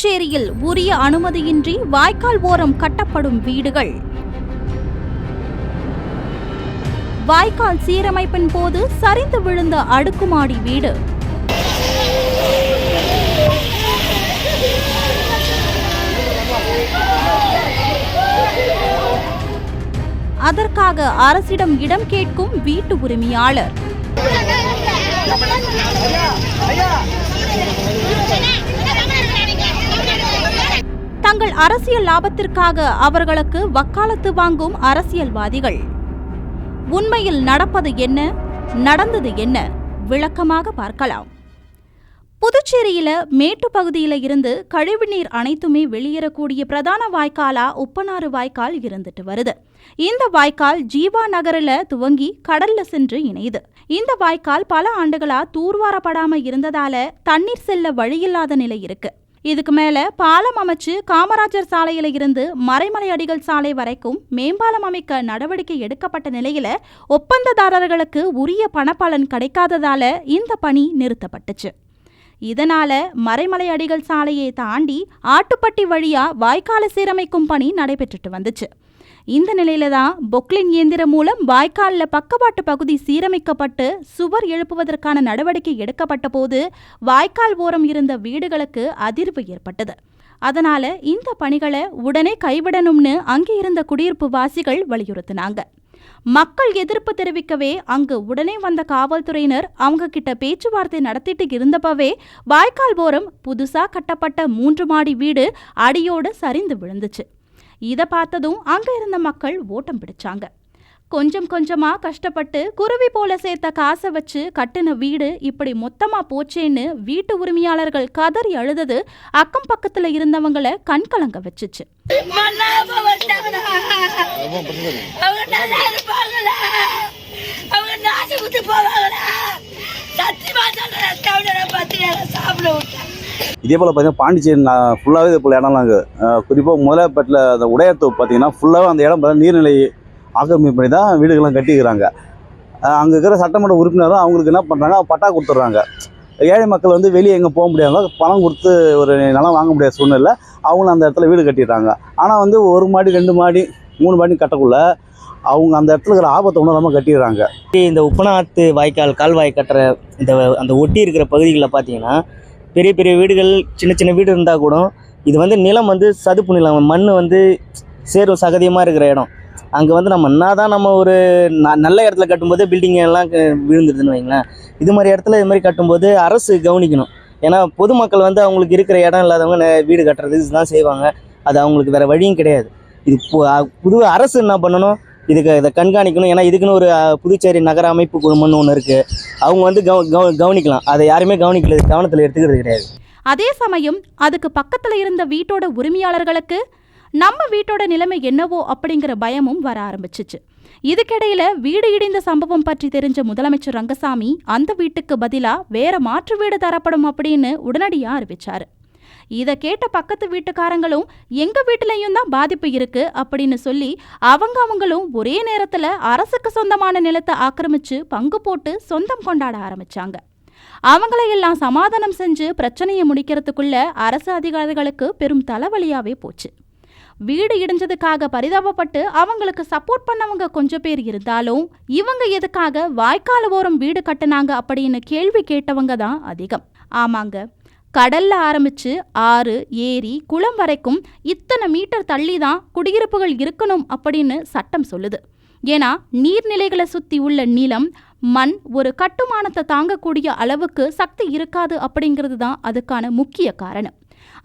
புதுச்சேரியில் உரிய அனுமதியின்றி வாய்க்கால் ஓரம் கட்டப்படும் வீடுகள். வாய்க்கால் சீரமைப்பின் போது சரிந்து விழுந்த அடுக்குமாடி வீடு. அதற்காக அரசிடம் இடம் கேட்கும் வீட்டு உரிமையாளர். தங்கள் அரசியல் லாபத்திற்காக அவர்களுக்கு வக்காலத்து வாங்கும் அரசியல்வாதிகள். உண்மையில் நடப்பது என்ன நடந்தது என்ன விளக்கமாக பார்க்கலாம். புதுச்சேரியில மேட்டு பகுதியில இருந்து கழிவுநீர் அனைத்துமே வெளியேறக்கூடிய பிரதான வாய்க்காலா உப்பனாறு வாய்க்கால் இருந்துட்டு வருது. இந்த வாய்க்கால் ஜீவா நகரில் துவங்கி கடல்ல சென்று இணையுது. இந்த வாய்க்கால் பல ஆண்டுகளா தூர்வாரப்படாம இருந்ததால தண்ணீர் செல்ல வழியில்லாத நிலை இருக்கு. இதுக்கு மேல பாலம் அமைச்சு காமராஜர் சாலையில இருந்து மறைமலை அடிகள் சாலை வரைக்கும் மேம்பாலம் அமைக்க நடவடிக்கை எடுக்கப்பட்ட நிலையில ஒப்பந்ததாரர்களுக்கு உரிய பணப்பலன் கிடைக்காததால இந்த பணி நிறுத்தப்பட்டுச்சு. இதனால மறைமலை அடிகள் சாலையை தாண்டி ஆட்டுப்பட்டி வழியா வாய்க்கால சீரமைக்கும் பணி நடைபெற்றுட்டு வந்துச்சு. இந்த நிலையில தான் பொக்லின் இயந்திரம் மூலம் வாய்க்காலில் பக்கவாட்டு பகுதி சீரமைக்கப்பட்டு சுவர் எழுப்புவதற்கான நடவடிக்கை எடுக்கப்பட்ட போது வாய்க்கால் ஓரம் இருந்த வீடுகளுக்கு அதிர்வு ஏற்பட்டது. அதனால இந்த பணிகளை உடனே கைவிடணும்னு அங்கே இருந்த குடியிருப்பு வாசிகள் வலியுறுத்தினாங்க. மக்கள் எதிர்ப்பு தெரிவிக்கவே அங்கு உடனே வந்த காவல்துறையினர் அவங்க கிட்ட பேச்சுவார்த்தை நடத்திட்டு இருந்தப்பவே வாய்க்கால் ஓரம் புதுசா கட்டப்பட்ட மூன்று மாடி வீடு அடியோடு சரிந்து விழுந்துச்சு. இதை பார்த்ததும் அங்கே இருந்த மக்கள் ஓட்டம் பிடிச்சாங்க. கொஞ்சம் கொஞ்சமா கஷ்டப்பட்டு குருவி போல சேர்த்த காசை வச்சு கட்டின வீடு இப்படி மொத்தமா போச்சேன்னு வீட்டு உரிமையாளர்கள் கதறி அழுதது அக்கம் பக்கத்துல இருந்தவங்கள கண்கலங்க வச்சுச்சு. சாப்பிட விட்டேன். இதே போல் பார்த்தீங்கன்னா பாண்டிச்சேரி ஃபுல்லாகவே இதே போல் இடம்லாம் இருக்குது குறிப்பாக முதலப்பேட்டில் அந்த உடையத்தோப்பு பார்த்தீங்கன்னா ஃபுல்லாகவே அந்த இடம் பார்த்தா நீர்நிலை ஆக்கிரமிப்பு பண்ணி தான் வீடுகள்லாம் கட்டிக்கிறாங்க. அங்கே இருக்கிற சட்டமன்ற உறுப்பினரும் அவங்களுக்கு என்ன பண்ணுறாங்க பட்டா கொடுத்துட்றாங்க. ஏழை மக்கள் வந்து வெளியே எங்கே போக முடியாத பணம் கொடுத்து ஒரு நிலம் வாங்க முடியாத சூழ்நிலை அவங்களும் அந்த இடத்துல வீடு கட்டிடுறாங்க. ஆனால் வந்து ஒரு மாடி ரெண்டு மாடி மூணு மாடி கட்டக்குள்ள அவங்க அந்த இடத்துல இருக்கிற ஆபத்தை உணராமல் கட்டிடுறாங்க. இந்த உப்பனாத்து வாய்க்கால் கால்வாய் கட்டுற இந்த அந்த ஒட்டி இருக்கிற பகுதிகளில் பார்த்தீங்கன்னா பெரிய பெரிய வீடுகள் சின்ன சின்ன வீடு இருந்தால் கூட இது வந்து நிலம் வந்து சதுப்பு நிலம். மண் வந்து சேரும் சகதியமாக இருக்கிற இடம். அங்கே வந்து நம்ம என்ன தான் நம்ம ஒரு ந நல்ல இடத்துல கட்டும்போது பில்டிங் எல்லாம் க- விழுந்துருதுன்னு வைங்களேன். இது மாதிரி இடத்துல இது மாதிரி கட்டும்போது அரசு கவனிக்கணும். ஏன்னா பொதுமக்கள் வந்து அவங்களுக்கு இருக்கிற இடம் இல்லாதவங்க வீடு கட்டுறது இதுதான் செய்வாங்க. அது அவங்களுக்கு வேறு வழியும் கிடையாது. இது பு- புது அரசு என்ன பண்ணணும்? இதுக்கு இதை கண்காணிக்கணும். ஏன்னா இதுக்குன்னு ஒரு புதுச்சேரி நகர அமைப்பு குழுமம்னு ஒன்று இருக்குது அவங்க வந்து கவ கவ- கவனிக்கலாம். அதை யாருமே கவனிக்கல. கவனத்தில் எடுத்துக்கிறது கிடையாது. அதே சமயம் அதுக்கு பக்கத்தில் இருந்த வீட்டோட உரிமையாளர்களுக்கு நம்ம வீட்டோட நிலைமை என்னவோ அப்படிங்கிற பயமும் வர ஆரம்பிச்சிச்சு. இதுக்கிடையில வீடு இடிந்த சம்பவம் பற்றி தெரிஞ்ச முதலமைச்சர் ரங்கசாமி அந்த வீட்டுக்கு பதிலா வேற மாற்று வீடு தரப்படும் அப்படின்னு உடனடியா அறிவிச்சாரு. இதை கேட்ட பக்கத்து வீட்டுக்காரங்களும் எங்க வீட்டிலையும் தான் பாதிப்பு இருக்கு அப்படின்னு சொல்லி அவங்க அவங்களும் ஒரே நேரத்துல அரசுக்கு சொந்தமான நிலத்தை ஆக்கிரமிச்சு பங்கு போட்டு சொந்தம் கொண்டாட ஆரம்பிச்சாங்க. அவங்களையெல்லாம் சமாதானம் செஞ்சு பிரச்சனையை முடிக்கிறதுக்குள்ள அரசு அதிகாரிகளுக்கு பெரும் தலைவலியாவே போச்சு. வீடு இடிஞ்சதுக்காக பரிதாபப்பட்டு அவங்களுக்கு சப்போர்ட் பண்ணவங்க கொஞ்சம் பேர் இருந்தாலும் இவங்க எதுக்காக வாய்க்கால ஓரம் வீடு கட்டுனாங்க அப்படின்னு கேள்வி கேட்டவங்க தான் அதிகம். ஆமாங்க கடல்ல ஆரம்பிச்சு ஆறு ஏரி குளம் வரைக்கும் இத்தனை மீட்டர் தள்ளி தான் குடியிருப்புகள் இருக்கணும் அப்படின்னு சட்டம் சொல்லுது. ஏன்னா நீர்நிலைகளை சுற்றி உள்ள நிலம் மண் ஒரு கட்டுமானத்தை தாங்கக்கூடிய அளவுக்கு சக்தி இருக்காது அப்படிங்கிறது தான் அதுக்கான முக்கிய காரணம்.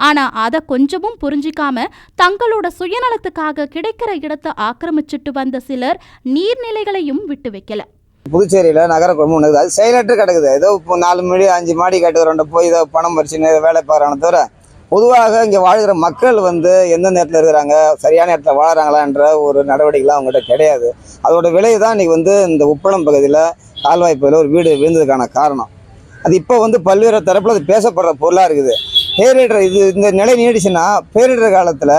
ஆனா அதை கொஞ்சமும் புரிஞ்சிக்காம தங்களோட சுயநலத்துக்காக கிடைக்கிற இடத்தை ஆக்கிரமிச்சிட்டு வந்த சிலர் நீர்நிலைகளையும் விட்டு வைக்கல. புதுச்சேரியில் நகர குடும்பம் ஒன்று இருக்குது. அது செயலற்று கிடக்குது. ஏதோ இப்போ நாலு மாடி அஞ்சு மாடி கட்டுக்கிறோண்ட போய் ஏதோ பணம் பறிச்சுன்னு ஏதோ வேலை பார்க்குறாங்க தவிர பொதுவாக இங்கே வாழ்கிற மக்கள் வந்து எந்த நேரத்தில் இருக்கிறாங்க சரியான இடத்துல வாழறாங்களான்ற ஒரு நடவடிக்கைலாம் அவங்ககிட்ட கிடையாது. அதோட விலை தான் இன்றைக்கி வந்து இந்த உப்பளம் பகுதியில் கால்வாய் பகுதியில் ஒரு வீடு விழுந்ததுக்கான காரணம். அது இப்போ வந்து பல்வேறு தரப்பில் அது பேசப்படுற பொருளாக இருக்குது. பேரிடர் இது இந்த நிலை நீடிச்சுன்னா பேரிடர் காலத்தில்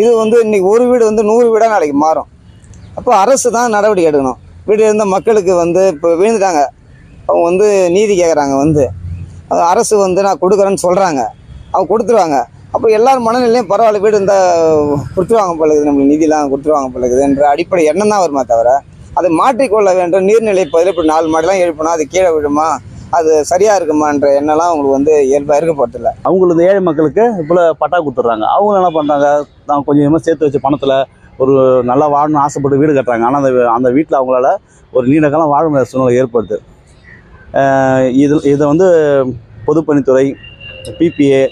இது வந்து இன்றைக்கி ஒரு வீடு வந்து நூறு வீடாக நாளைக்கு மாறும். அப்போ அரசு தான் நடவடிக்கை எடுக்கணும். வீடு இருந்த மக்களுக்கு வந்து இப்போ விழுந்துட்டாங்க. அவங்க வந்து நீதி கேட்குறாங்க வந்து. அது அரசு வந்து நான் கொடுக்குறேன்னு சொல்கிறாங்க அவங்க கொடுத்துருவாங்க. அப்போ எல்லார் மனநிலையும் பரவாயில்ல வீடு இருந்தால் கொடுத்துருவாங்க பழகுது நம்மளுக்கு நிதிலாம் கொடுத்துருவாங்க பழகுது என்ற அடிப்படை எண்ணம் தான் வருமா தவிர அதை மாற்றிக்கொள்ள வேண்டும் நீர்நிலை பதில் இப்படி நாலு மாடிலாம் எழுப்பினா அது கீழே விழுமா? அது சரியாக இருக்குமான்ற எண்ணம்லாம் அவங்களுக்கு வந்து இயல்பாக இருக்க போகிறதில்ல அவங்களுக்கு ஏழை மக்களுக்கு இப்போ பட்டா கொடுத்துட்றாங்க. அவங்க என்ன பண்ணுறாங்க நான் கொஞ்சம் கொஞ்சமாக சேர்த்து வச்ச பணத்தில் ஒரு நல்லா வாழணும்னு ஆசைப்பட்டு வீடு கட்டுறாங்க. ஆனால் அந்த அந்த வீட்டில் அவங்களால ஒரு நீண்ட காலம் வாழ முடியாத சூழ்நிலை ஏற்படுது. இது இதை வந்து பொதுப்பணித்துறை பிபிஏ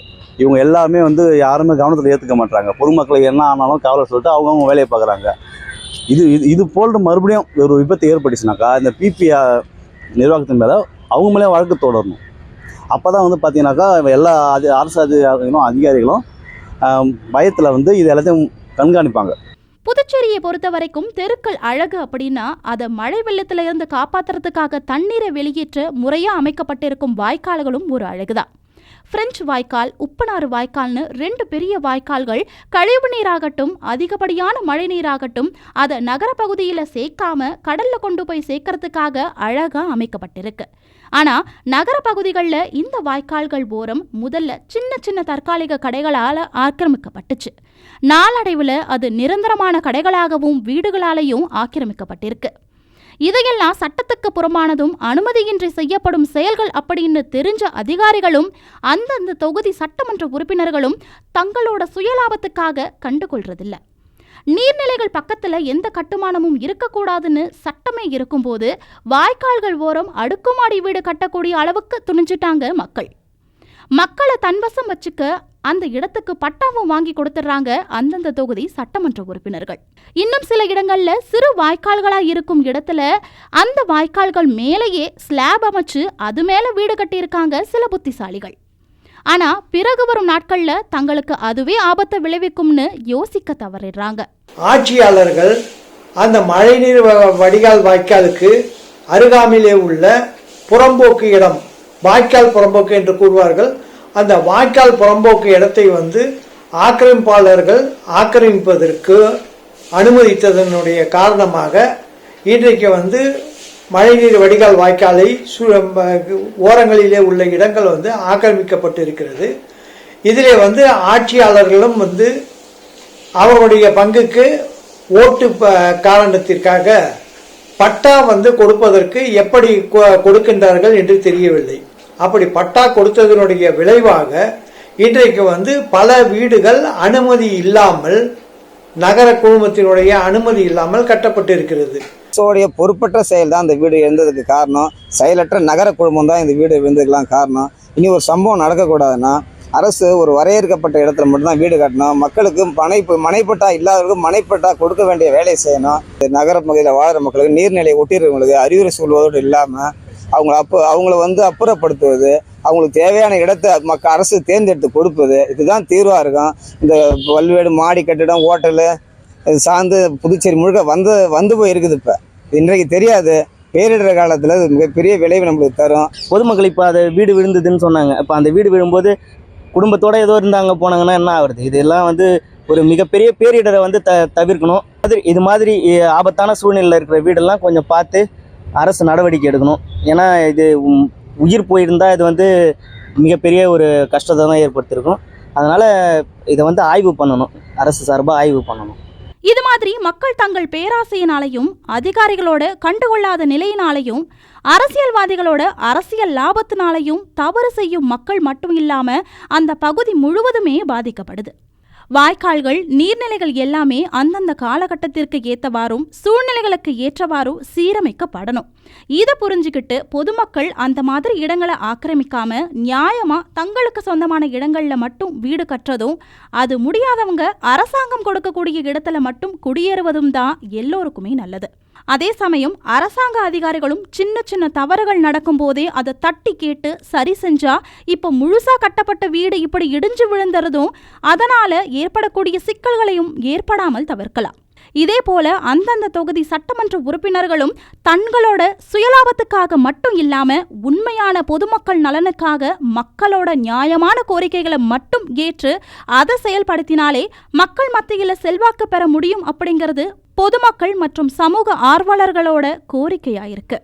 இவங்க எல்லாமே வந்து யாருமே கவனத்தில் ஏற்றுக்க மாட்டாங்க பொதுமக்களை என்ன ஆனாலும் கவலை சொல்லிட்டு அவங்கவுங்க வேலையை பார்க்குறாங்க இது இது இது போன்ற மறுபடியும் ஒரு விபத்து ஏற்பட்டுச்சுனாக்கா இந்த பிபிஏ நிர்வாகத்தின் மேலே அவங்க மேலே வழக்கு தொடரணும். அப்போ தான் வந்து பார்த்தீங்கன்னாக்கா எல்லா அது அரசு அதிகாரிகளும் அதிகாரிகளும் பயத்தில் வந்து இது எல்லாத்தையும் கண்காணிப்பாங்க. புதுச்சேரியை பொறுத்த வரைக்கும் தெருக்கள் அழகு அப்படின்னா அதை மழை வெள்ளத்துல இருந்து காப்பாத்துறதுக்காக தண்ணீரை வெளியேற்ற முறையா அமைக்கப்பட்டிருக்கும் வாய்க்கால்களும் ஒரு அழகுதான். பிரெஞ்சு வாய்க்கால் உப்பனாறு வாய்க்கால்னு ரெண்டு பெரிய வாய்க்கால்கள் கழிவு நீராகட்டும் அதிகப்படியான மழை நீராகட்டும் அதை நகர பகுதியில் சேர்க்காம கடல்ல கொண்டு போய் சேர்க்கறதுக்காக அழகா அமைக்கப்பட்டிருக்கு. ஆனா நகர பகுதிகளில் இந்த வாய்க்கால்கள் ஓரம் முதல்ல சின்ன சின்ன தற்காலிக கடைகளால் ஆக்கிரமிக்கப்பட்டுச்சு. நாளடைவில் அது நிரந்தரமான கடைகளாகவும் வீடுகளாலேயும் ஆக்கிரமிக்கப்பட்டிருக்கு. இதையெல்லாம் சட்டத்துக்கு புறமானதும் அனுமதியின்றி செய்யப்படும் செயல்கள் அப்படின்னு தெரிஞ்ச அதிகாரிகளும் அந்தந்த தொகுதி சட்டமன்ற உறுப்பினர்களும் தங்களோட சுயலாபத்துக்காக கண்டுகொள்றதில்லை. நீர்நிலைகள் பக்கத்தில் எந்த கட்டுமானமும் இருக்கக்கூடாதுன்னு சட்டமே இருக்கும்போது வாய்க்கால்கள் ஓரம் அடுக்குமாடி வீடு கட்டக்கூடிய அளவுக்கு துணிஞ்சிட்டாங்க மக்கள். மக்களை தன்வசம் வச்சுக்க அந்த இடத்துக்கு பட்டாவும் வாங்கி கொடுத்துட்றாங்க அந்தந்த தொகுதி சட்டமன்ற உறுப்பினர்கள். இன்னும் சில இடங்கள்ல சிறு வாய்க்கால்களா இருக்கும் இடத்துல அந்த வாய்க்கால்கள் மேலேயே ஸ்லாப் அமைச்சு அது மேல வீடு கட்டியிருக்காங்க சில புத்திசாலிகள். ஆனால் பிறகு வரும் நாட்களில் தங்களுக்கு அதுவே ஆபத்தை விளைவிக்கும்னு யோசிக்க தவறிடுறாங்க. ஆட்சியாளர்கள் அந்த மழைநீர் வ- வடிகால் வாய்க்காலுக்கு அருகாமையிலே உள்ள புறம்போக்கு இடம் வாய்க்கால் புறம்போக்கு என்று கூறுவார்கள். அந்த வாய்க்கால் புறம்போக்கு இடத்தை வந்து ஆக்கிரமிப்பாளர்கள் ஆக்கிரமிப்பதற்கு அனுமதித்ததனுடைய காரணமாக இன்றைக்கு வந்து மழைநீர் வடிகால் வாய்க்காலை ஓரங்களிலே உள்ள இடங்கள் வந்து ஆக்கிரமிக்கப்பட்டு இருக்கிறது இதிலே வந்து ஆட்சியாளர்களும் வந்து அவருடைய பங்குக்கு ஓட்டு ப- காரணத்திற்காக பட்டா வந்து கொடுப்பதற்கு எப்படி கொ- கொடுக்கின்றார்கள் என்று தெரியவில்லை. அப்படி பட்டா கொடுத்ததனுடைய விளைவாக இன்றைக்கு வந்து பல வீடுகள் அனுமதி இல்லாமல் நகர குழுமத்தினுடைய அனுமதி இல்லாமல் கட்டப்பட்டு இருக்கிறது அரசோடைய பொறுப்பற்ற செயல் தான் இந்த வீடு எழுந்ததுக்கு காரணம். செயலற்ற நகர குழுமம் தான் இந்த வீடு விழுந்ததுக்கெல்லாம் காரணம். இனி ஒரு சம்பவம் நடக்கக்கூடாதுன்னா அரசு ஒரு வரையறுக்கப்பட்ட இடத்துல மட்டும்தான் வீடு கட்டணும். மக்களுக்கு மனை மனைப்பட்டா இல்லாதவர்களுக்கு மனைப்பட்டா கொடுக்க வேண்டிய வேலையை செய்யணும். இந்த நகர பகுதியில் வாழ்கிற மக்களுக்கு நீர்நிலையை ஒட்டியிருக்கவங்களுக்கு அறிவுரை சொல்வதோடு இல்லாமல் அவங்கள அப்போ அவங்கள வந்து அப்புறப்படுத்துவது அவங்களுக்கு தேவையான இடத்தை மக்க அரசு தேர்ந்தெடுத்து கொடுப்பது இதுதான் தீர்வாக இருக்கும். இந்த பல்வேறு மாடி கட்டிடம் ஹோட்டலு இது சார்ந்து புதுச்சேரி முழுக்க வந்து வந்து போய் இருக்குது இப்போ. இன்றைக்கு தெரியாது. பேரிடர் காலத்தில் மிகப்பெரிய விளைவு நம்மளுக்கு தரும். பொதுமக்கள் இப்போ அது வீடு விழுந்ததுன்னு சொன்னாங்க. இப்போ அந்த வீடு விழும்போது குடும்பத்தோட ஏதோ இருந்தாங்க போனாங்கன்னா என்ன ஆகுறது? இதெல்லாம் வந்து ஒரு மிகப்பெரிய பேரிடரை வந்து த தவிர்க்கணும். அது இது மாதிரி ஆபத்தான சூழ்நிலையில் இருக்கிற வீடெல்லாம் கொஞ்சம் பார்த்து அரசு நடவடிக்கை எடுக்கணும். ஏன்னா இது உயிர் போயிருந்தால் இது வந்து மிகப்பெரிய ஒரு கஷ்டத்தை தான் ஏற்படுத்தியிருக்கும். அதனால் இதை வந்து ஆய்வு பண்ணணும். அரசு சார்பாக ஆய்வு பண்ணணும். இது மாதிரி மக்கள் தங்கள் பேராசையினாலையும் அதிகாரிகளோட கண்டுகொள்ளாத நிலையினாலையும் அரசியல்வாதிகளோட அரசியல் லாபத்தினாலையும் தவறு செய்யும் மக்கள் மட்டும் இல்லாமல் அந்த பகுதி முழுவதுமே பாதிக்கப்படுது. வாய்க்கால்கள் நீர்நிலைகள் எல்லாமே அந்தந்த காலகட்டத்திற்கு ஏற்றவாறும் சூழ்நிலைகளுக்கு ஏற்றவாறும் சீரமைக்கப்படணும். இதை புரிஞ்சுக்கிட்டு பொதுமக்கள் அந்த மாதிரி இடங்களை ஆக்கிரமிக்காம நியாயமா தங்களுக்கு சொந்தமான இடங்கள்ல மட்டும் வீடு கட்டுறதும் அது முடியாதவங்க அரசாங்கம் கொடுக்கக்கூடிய இடத்துல மட்டும் குடியேறுவதும் தான் எல்லோருக்குமே நல்லது. அதே சமயம் அரசாங்க அதிகாரிகளும் சின்ன சின்ன தவறுகள் நடக்கும்போதே அதை தட்டி கேட்டு சரி செஞ்சா இப்போ முழுசா கட்டப்பட்ட வீடு இப்படி இடிஞ்சு விழுந்துறதும் அதனால ஏற்படக்கூடிய சிக்கல்களையும் ஏற்படாமல் தவிர்க்கலாம். இதே போல அந்தந்த தொகுதி சட்டமன்ற உறுப்பினர்களும் தங்களோட சுயலாபத்துக்காக மட்டும் இல்லாம உண்மையான பொதுமக்கள் நலனுக்காக மக்களோட நியாயமான கோரிக்கைகளை மட்டும் ஏற்று அதை செயல்படுத்தினாலே மக்கள் மத்தியில் செல்வாக்கு பெற முடியும் அப்படிங்கிறது பொதுமக்கள் மற்றும் சமூக ஆர்வலர்களோட கோரிக்கையாயிருக்கு.